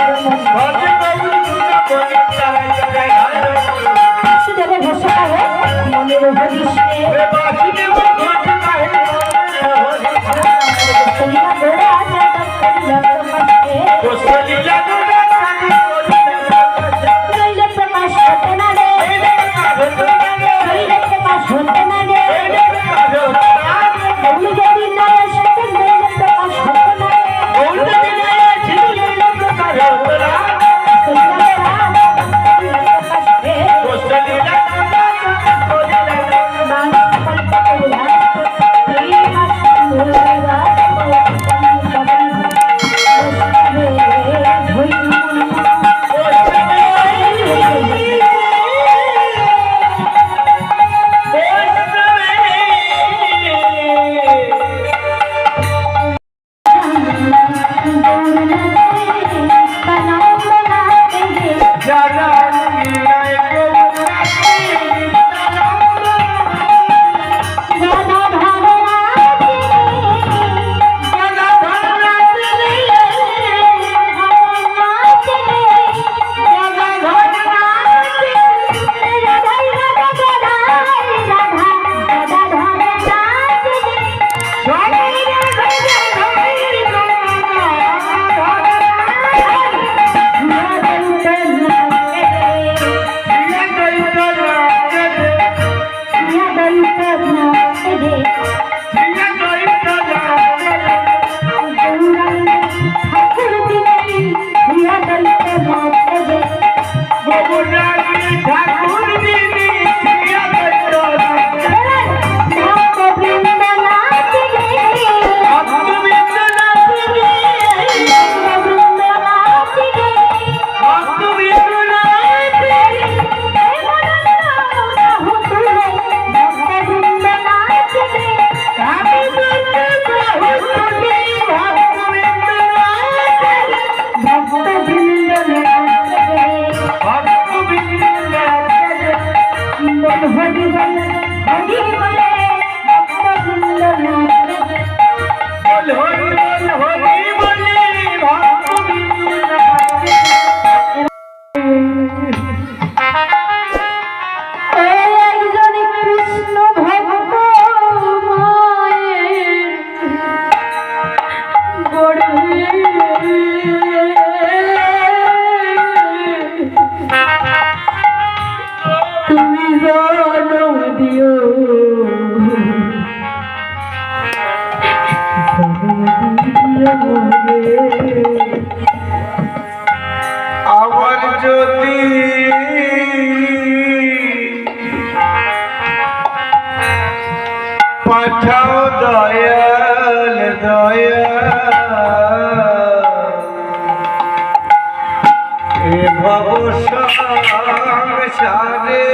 ভরসা পাবো আমার যদি পাঠাও দয়াল দয়া ভব সংসারে